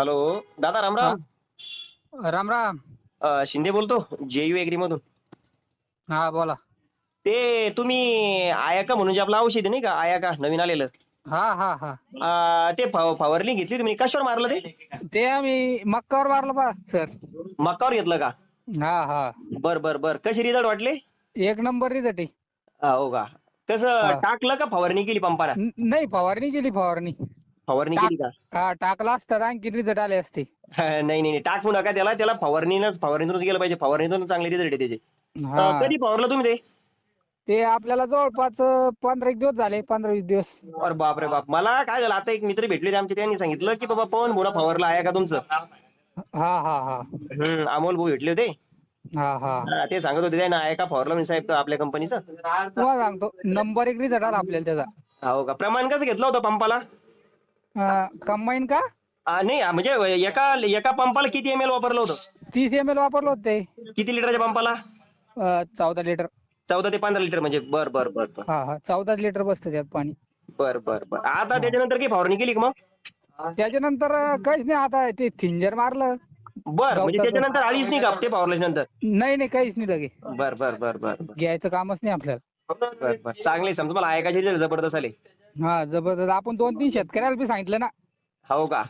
Hello दादा रामराम राम. राम शिंदे बोलतो जेयू एग्री मधून. हा बोला. ते तुम्ही आयाका म्हणून जे आपलं औषध आहे नाही का आयाका नवीन आलेलं? हा हा हा. अं, ते फव- फवारणी घेतली तुम्ही. कशावर मारलं ते? ते आम्ही मक्कावर मारलं बा सर. मक्कावर घेतलं का? हा हा. बर बर बर. कसे रिझल्ट वाटले? एक नंबर रिझल्ट आहे. हा, हो का. कसं हा. टाकलं का फवारणी केली पंपाला? न- नाही फवारणी केली फवारणी. फवारणी केली का? हा टाकला असता आणखी रिझल्ट आले असते. नाही नाही नाही. टाकू नका त्याला? त्याला फवारणीनंच फवारणीतूनच गेलं पाहिजे. फवारणीतून चांगले रिझल्ट त्याचे. हा. अं, कधी फवारलं तुम्ही ते? ते आपल्याला जवळपास अं, पंधरा एक दिवस झाले पंधरा वीस दिवस. अरे बाप रे बाप. मला काय झालं? आता एक मित्र भेटले होते आमचे. त्यांनी सांगितलं की बाबा पवन भोना फवारला आहे का तुमचं? हा हा हा. हम्म अमोल भाऊ भेटले होते. हा हा. हा, ते सांगत होते ना आहे का फवारला मी साहेब तो आपल्या कंपनीचं तुम्हाला सांगतो नंबर एक रिझल्ट आला आपल्याला त्याचा. हो का? प्रमाण कसं घेतलं होतं पंपाला? कंबाईन का? आ, नाही आ, म्हणजे एका एका पंपाला किती एम एल वापरलं होतं? तीस एम एल वापरलं होतं. ते किती लिटरच्या पंपाला? अं, चौदा लिटर. चौदा ते पंधरा लिटर म्हणजे बर बर बर बर. हा हा चौदा लिटर बसतं त्यात पाणी. बर बर बर. आता त्याच्यानंतर काही फवारणी केली का मग? त्याच्यानंतर अं, काहीच नाही आता ते थिंजर मारलं. बर म्हणजे गवताचं. त्याच्यानंतर आळीच नाही का ते फवारल्याच्या नंतर नाही नाही काहीच नाही लगे. बर बर बर बर बर. घ्यायचं कामच नाही आपल्याला. बर बर. चांगले समजा मला ऐकायचे जबरदस्त आले. हा जबरदस्त. आपण दोन तीन शेतकऱ्याला बी सांगितलं ना. हो का?